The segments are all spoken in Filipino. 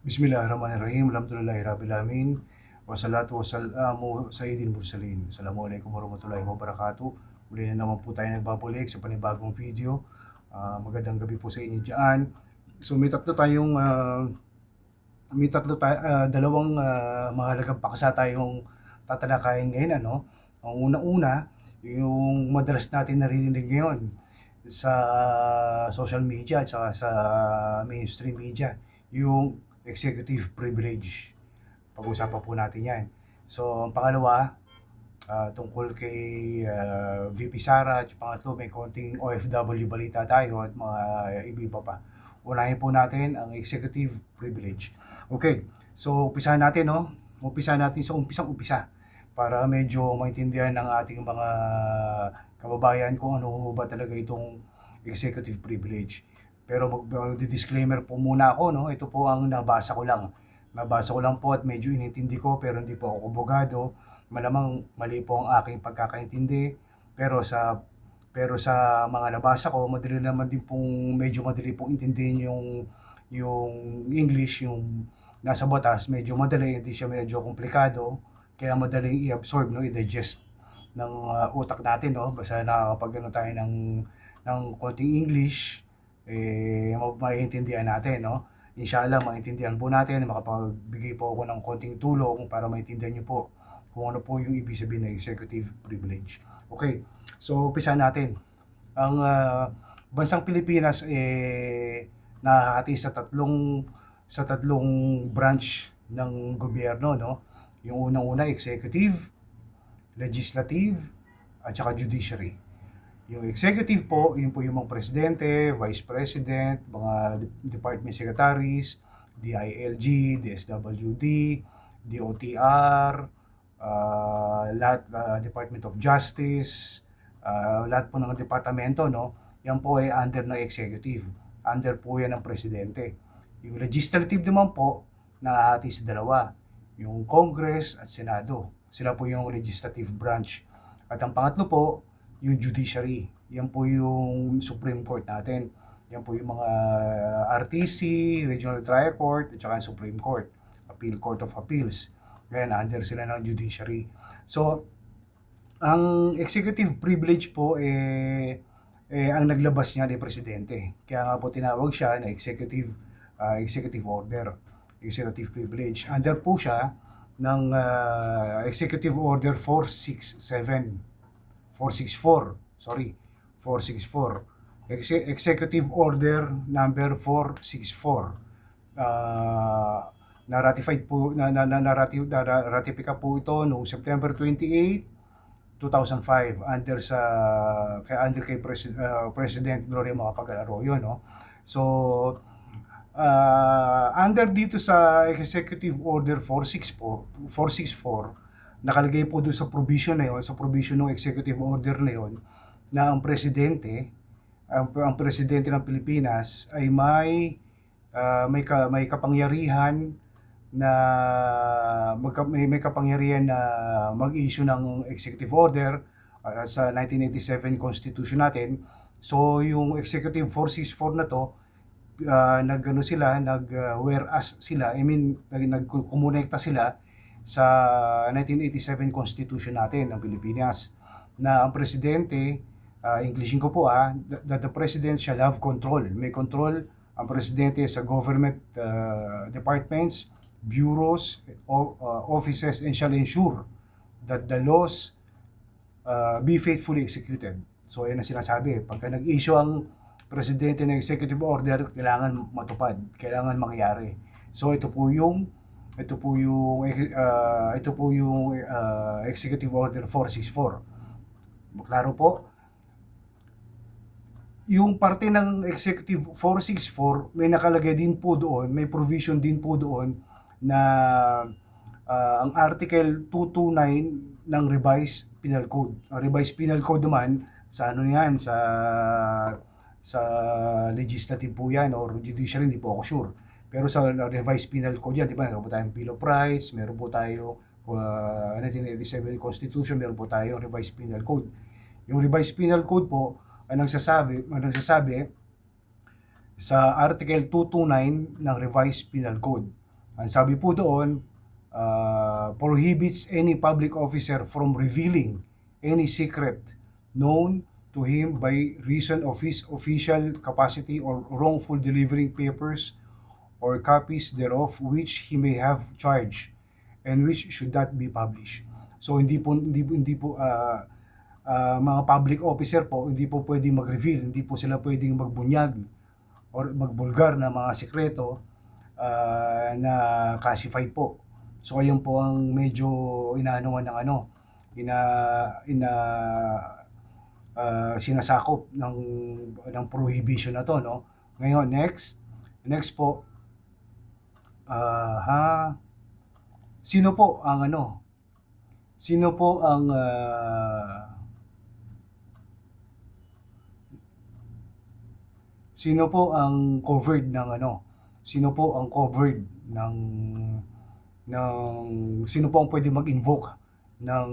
Bismillahirrahmanirrahim. Alhamdulillahi Rabbil Alamin. Wassalatu wassalamu sa Idin Mursalin. Assalamualaikum warahmatullahi wabarakatuh. Muli na naman po tayo nagbabalik sa panibagong video. Ah, magandang gabi po sa inyo dyan. So may tatlo tayong ah, may tatlo tayo, ah, dalawang uh, mahalagang paksa tayong tatalakayin ngayon. Ano? Ang una-una, yung madalas natin naririnig ngayon sa social media at sa mainstream media, yung executive privilege. Pag-usapan po natin yan. So, ang pangalawa, ah, tungkol kay ah, VP Sara, at pangatlo, may konting OFW balita tayo at mga iba pa. Unahin po natin ang executive privilege. Okay, so umpisahan natin, no? Umpisahan natin sa umpisang-umpisa para medyo maintindihan ng ating mga kababayan kung ano ba talaga itong executive privilege. Pero mag-disclaimer po muna ako, no? Ito po ang nabasa ko lang. Nabasa ko lang po at medyo inintindi ko pero hindi po ako abogado. Malamang mali po ang aking pagkakaintindi. Pero sa pero sa mga nabasa ko, madali naman din pong medyo madali pong intindihin yung yung English, yung nasa batas, medyo madali, hindi siya medyo komplikado. Kaya madaling i-absorb, no? i-digest ng uh, utak natin, no? Basta nakakapag ano tayo ng, ng konting English, eh, maiintindihan natin, no? Inshallah, maintindihan po natin, makapagbigay po ako ng konting tulong para maintindihan niyo po kung ano po yung ibig sabihin ng executive privilege. Okay, so umpisa natin. Ang uh, bansang Pilipinas eh nahahati sa tatlong sa tatlong branch ng gobyerno, no? Yung unang-una executive, legislative, at saka judiciary. Yung executive po, yun po yung mga presidente, vice president, mga department secretaries, DILG, DSWD, DOTR, uh, lahat, uh, Department of Justice, uh, lahat po ng departamento, no? Yan po ay under ng executive. Under po yan ng presidente. Yung legislative naman po, nahahati sa dalawa. Yung Congress at Senado. Sila po yung legislative branch. At ang pangatlo po, yung judiciary. Yan po yung Supreme Court natin. Yan po yung mga RTC, Regional Trial Court, at saka Supreme Court, Appeal Court of Appeals. Ngayon, under sila ng judiciary. So, ang executive privilege po, eh, eh ang naglabas niya ni Presidente. Kaya nga po tinawag siya na executive, uh, executive order, executive privilege. Under po siya ng uh, Executive Order 467 464, sorry, 464. Exe- Executive Order number 464. Uh, na-ratified po, na, na, na, na, na ratifika po ito noong September 28, 2005 under sa kay under kay Pres, uh, President Gloria Macapagal Arroyo no. So uh, under dito sa Executive Order 464 464 nakalagay po doon sa provision na yon, sa provision ng executive order na yon, na ang presidente, ang, ang presidente ng Pilipinas ay may uh, may ka, may kapangyarihan na magka, may, may kapangyarihan na mag-issue ng executive order uh, sa 1987 constitution natin. So yung executive 464 na to uh, nagano sila, nag uh, whereas sila, I mean nag nagkumonekta sila sa 1987 Constitution natin ng Pilipinas na ang presidente, uh, Englishin ko po ah, that the president shall have control. May control ang presidente sa government uh, departments, bureaus, o, uh, offices, and shall ensure that the laws uh, be faithfully executed. So, yan ang sinasabi. Pagka nag-issue ang presidente ng executive order, kailangan matupad, kailangan mangyari. So, ito po yung ito po yung uh, ito po yung uh, Executive Order 464. Maklaro po. Yung parte ng Executive 464, may nakalagay din po doon, may provision din po doon na uh, ang Article 229 ng Revised Penal Code. Ang Revised Penal Code naman, sa ano yan, sa sa legislative po yan or judiciary, hindi po ako sure pero sa revised penal code yan, di ba, meron po tayong Bill of Rights, meron po tayo uh, 1987 Constitution, meron po tayo revised penal code. Yung revised penal code po, ang nagsasabi, ang nagsasabi sa Article 229 ng revised penal code Ang sabi po doon, uh, prohibits any public officer from revealing any secret known to him by reason of his official capacity or wrongful delivering papers or copies thereof which he may have charged and which should not be published. So hindi po hindi po hindi po ah, ah, mga public officer po hindi po pwedeng mag-reveal, hindi po sila pwedeng magbunyag or magbulgar na mga sekreto ah, na classified po. So ayun po ang medyo inaanuhan ng ano, ina ina ah, sinasakop ng ng prohibition na to, no. Ngayon next, next po ah, ha sino po ang ano? Sino po ang ah, sino po ang covered ng ano? Sino po ang covered ng ng sino po ang pwede mag-invoke ng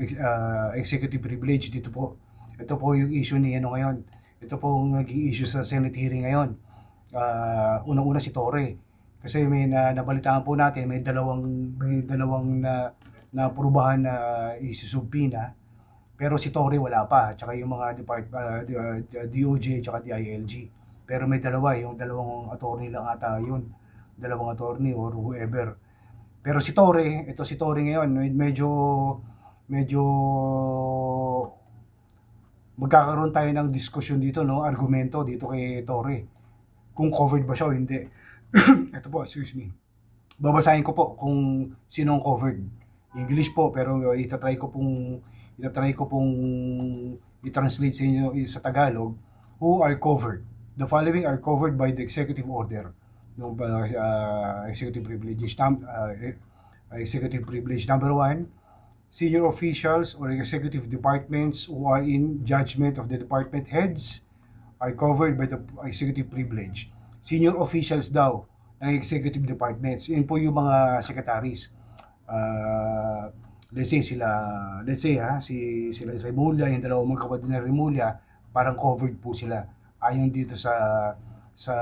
ex- ah, executive privilege? Dito po. Ito po yung issue ni ano ngayon. Ito po ang naging issue sa Senate hearing ngayon. Ah, unang-una si Torre kasi may na, nabalitaan po natin may dalawang may dalawang na naaprubahan na isusubpina pero si Torre wala pa tsaka yung mga depart D- ah, DOJ tsaka DILG pero may dalawa yung dalawang attorney lang ata yun. Dalawang attorney or whoever. Pero si Torre ito si Torre ngayon med- medyo medyo magkakaroon tayo ng diskusyon dito no? Argumento dito kay Torre kung covered ba siya o hindi ito po excuse me. Babasahin ko po kung sino ang covered. English po pero itatry ko pong itatry ko pong i-translate sa inyo sa Tagalog who are covered. The following are covered by the executive order. Ng uh, executive privilege Num- uh, executive privilege number one senior officials or executive departments who are in judgment of the department heads are covered by the executive privilege. Senior officials daw ng executive departments. Yun po yung mga secretaries. Uh, let's say sila, let's say ha, si sila Remulla, yung dalawang magkapatid na Remulla, parang covered po sila. Ayon dito sa sa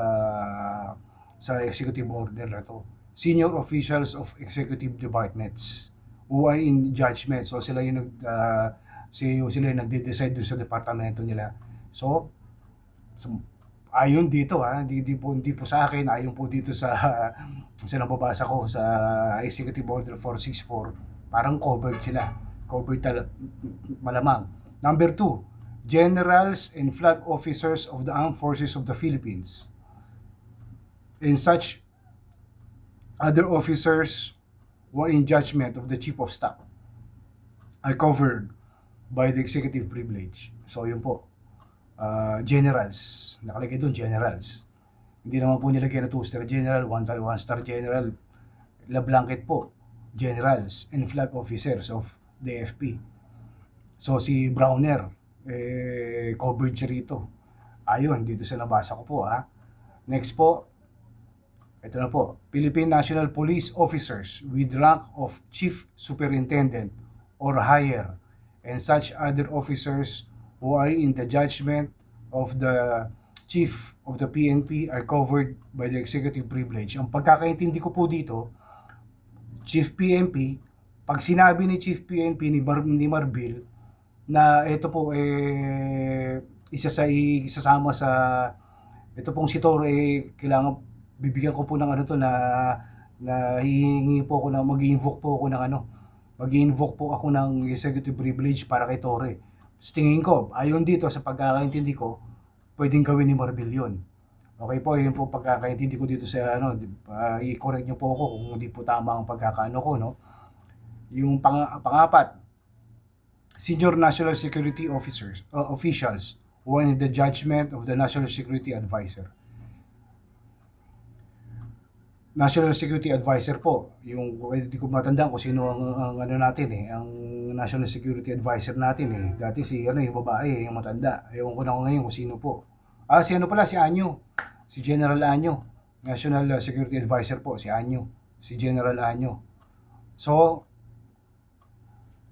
sa executive order na to. Senior officials of executive departments who are in judgment. So sila yung nag uh, sila yung nagde-decide sa departamento nila. So, ayon dito ha, hindi, hindi po hindi po sa akin, ayon po dito sa sa nababasa ko sa Executive Order 464, parang covered sila. Covered tal- malamang. Number two, generals and flag officers of the armed forces of the Philippines and such other officers who are in judgment of the chief of staff are covered by the executive privilege. So yun po, uh, generals. Nakalagay doon, generals. Hindi naman po nilagay na two-star general, one-star one star general. La blanket po, generals and flag officers of the FP. So si Browner, eh, covered siya rito. Ayun, dito sa nabasa ko po ha. Next po, ito na po, Philippine National Police officers with rank of Chief Superintendent or higher and such other officers who are in the judgment of the chief of the PNP are covered by the executive privilege. Ang pagkakaintindi ko po dito, Chief PNP, pag sinabi ni Chief PNP ni, Mar- ni Marbil na ito po eh isa sa isasama sa ito pong si Toro eh kailangan bibigyan ko po ng ano to na na hihingi po ako ng mag-invoke po ako ng ano mag-invoke po ako ng executive privilege para kay Torre. Tingin ko, ayon dito sa pagkakaintindi ko, pwedeng gawin ni Marbil yun. Okay po, yun po pagkakaintindi ko dito sa ano, uh, i-correct niyo po ako kung hindi po tama ang pagkakaano ko, no? Yung pang pangapat, senior national security officers, uh, officials in the judgment of the National Security Advisor. National Security Advisor po, yung hindi ko matandaan kung sino ang, ang ano natin eh, ang National Security Advisor natin eh. Dati si ano yung babae, yung matanda. Ewan ko na ko ngayon kung sino po. Ah, si ano pala, si Anyo. Si General Anyo. National uh, Security Advisor po, si Anyo. Si General Anyo. So,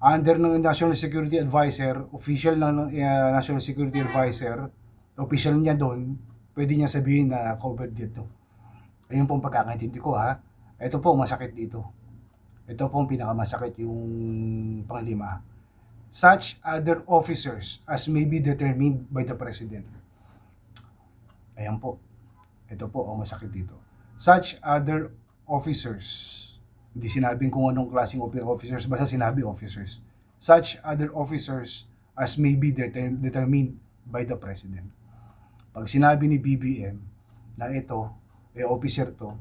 under ng National Security Advisor, official ng uh, National Security Advisor, official niya doon, pwede niya sabihin na covered dito. Ayun po ang pagkakaintindi ko ha. Ito po masakit dito. Ito po ang pinakamasakit yung panglima. Such other officers as may be determined by the President. Ayan po. Ito po ang masakit dito. Such other officers. Hindi sinabing kung anong klaseng of- officers, basta sinabi officers. Such other officers as may be deter- determined by the President. Pag sinabi ni BBM na ito, eh officer to,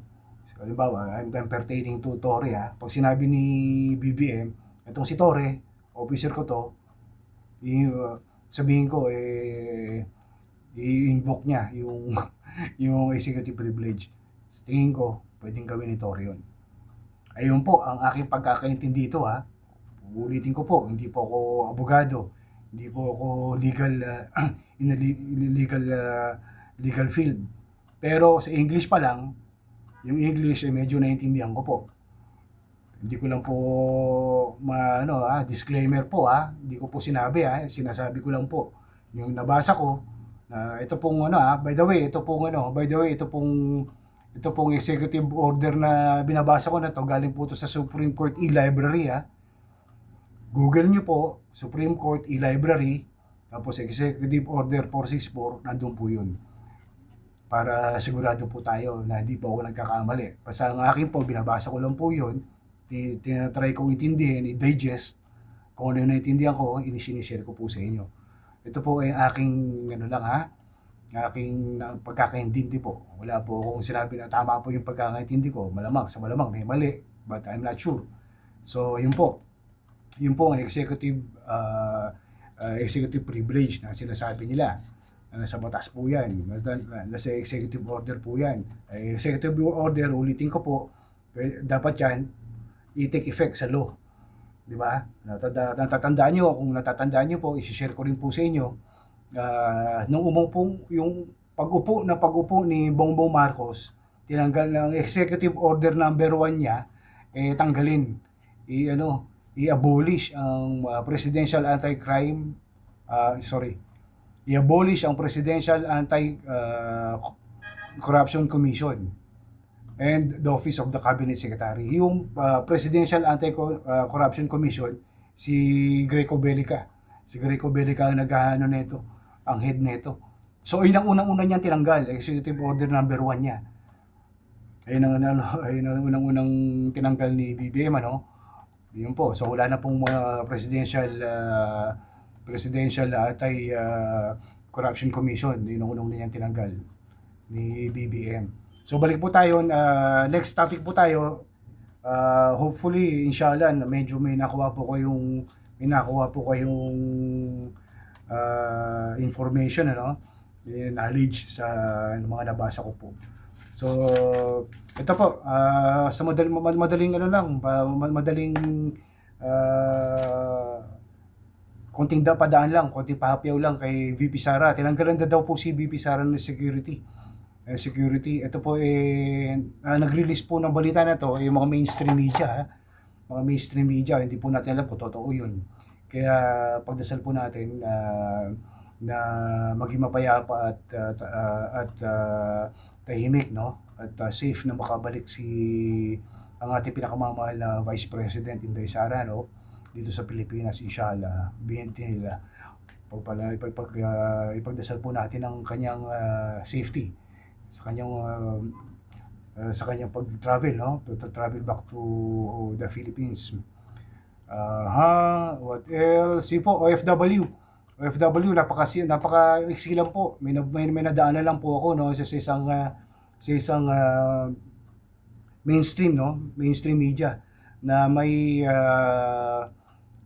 halimbawa, I'm, I'm pertaining to Torre ha, pag sinabi ni BBM, itong si Torre, officer ko to, i- uh, sabihin ko, eh, i-invoke niya yung, yung executive privilege. Sa tingin ko, pwedeng gawin ni Torre yun. Ayun po, ang aking pagkakaintindi dito ha. Ulitin ko po, hindi po ako abogado, hindi po ako legal uh, in a le- legal uh, legal field. Pero sa English pa lang, yung English ay medyo naintindihan ko po. Hindi ko lang po ma ano ah, disclaimer po ah, hindi ko po sinabi ah, sinasabi ko lang po yung nabasa ko na ito pong ano ah, by the way, ito pong ano, by the way, ito pong ito pong executive order na binabasa ko na to galing po to sa Supreme Court e-library ah. Google nyo po, Supreme Court e-library, tapos Executive Order 464, nandun po yun. Para sigurado po tayo na hindi po ako nagkakamali. Basta ang akin po, binabasa ko lang po yun, ti- tinatry kong intindihin, i-digest, kung ano yung naintindihan ko, inishare ko po sa inyo. Ito po ay aking, ano lang ha, aking pagkakaintindi po. Wala po akong sinabi na tama po yung pagkakaintindi ko. Malamang, sa malamang, may mali. But I'm not sure. So, yun po yun po ang executive uh, uh, executive privilege na sinasabi nila nasa batas po yan. Nasa, executive order po yan. Eh, executive order ulitin ko po dapat yan i-take effect sa law. Di ba? Natanda, natatandaan nyo kung natatandaan nyo po isi-share ko rin po sa inyo uh, nung umupo yung pag-upo na pag-upo ni Bongbong Marcos tinanggal ng executive order number 1 niya eh tanggalin. I ano i-abolish ang uh, Presidential Anti-Crime uh, sorry i-abolish ang Presidential Anti uh, Corruption Commission and the Office of the Cabinet Secretary. Yung uh, Presidential Anti-Corruption Commission, si Greco Bellica. Si Greco Bellica ang nag-ano nito, ang head nito. So, yun ang unang-unang niyang tinanggal, Executive Order number 1 niya. Ayun ang, ano, ayun ang unang-unang tinanggal ni BBM, ano? Yun po. So wala na pong mga presidential uh, presidential anti uh, corruption commission. Yun ang unang niyang tinanggal ni BBM. So balik po tayo uh, next topic po tayo. Uh, hopefully inshallah medyo may nakuha po kayong may nakuha po kayong uh, information ano yung knowledge sa mga nabasa ko po. So, ito po, ah, sa madaling, madaling ano lang, madaling uh, konting da padaan lang, konting pahapyaw lang kay VP Sara. Tinanggalan na daw po si VP Sara ng security. Eh, security, ito po eh, ah, nag-release po ng balita na to, yung mga mainstream media, ha? mga mainstream media, hindi po natin alam kung totoo yun. Kaya pagdasal po natin na na maging mapayapa at at ah, at ah, tahimik no at uh, safe na makabalik si ang ating pinakamamahal na Vice President Inday Sara no dito sa Pilipinas inshallah BNT nila pagpala ipag, pag, ah, ipagdasal po natin ang kanyang ah, safety sa kanyang ah, ah, sa kanyang pag-travel no to, travel back to the Philippines Ah, ha what else? Yun po, OFW. OFW, napaka napaka lang po. May, may, may nadaanan lang po ako no sa, sa isang ah, sa isang ah, mainstream no, mainstream media na may ah,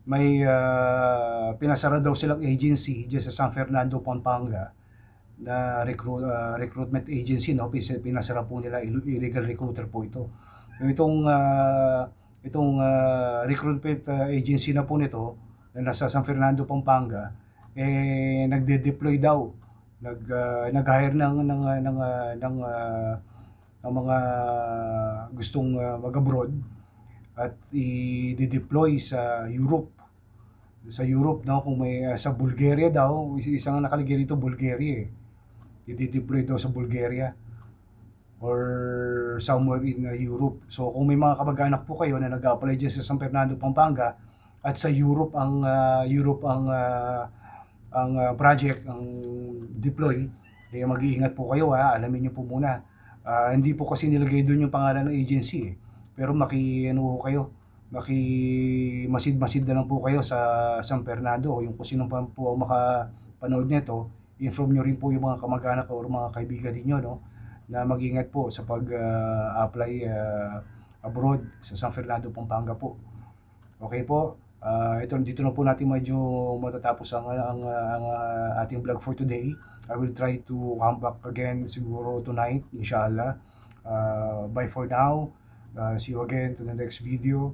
may ah, pinasara daw silang agency diyan sa San Fernando, Pampanga na recruit, ah, recruitment agency no? Pinasara po nila ill- illegal recruiter po ito. Itong ah, itong ah, recruitment ah, agency na po nito na nasa San Fernando, Pampanga eh nagde-deploy daw. Nag ah, nag-hire ng ng ng ah, ng ah, ng mga gustong ah, mag-abroad at i-deploy sa Europe sa Europe no kung may ah, sa Bulgaria daw is- isang nakalagay rito Bulgaria eh i-deploy daw sa Bulgaria or somewhere in uh, Europe. So kung may mga kamag-anak po kayo na nag-apply dyan sa San Fernando, Pampanga at sa Europe ang uh, Europe ang uh, ang uh, project ang deploy eh mag-iingat po kayo ha alamin niyo po muna Ah, hindi po kasi nilagay doon yung pangalan ng agency eh. pero maki ano kayo maki masid-masid na lang po kayo sa San Fernando o yung kung sino pa po ang makapanood nito inform nyo rin po yung mga kamag-anak o mga kaibigan ninyo no na mag-ingat po sa pag-apply abroad sa San Fernando, Pampanga po. Okay po. Ah, ito dito na po natin medyo matatapos ang ang, ang, ah, ating vlog for today. I will try to come back again siguro tonight, inshallah. Ah, bye for now. Ah, see you again to the next video.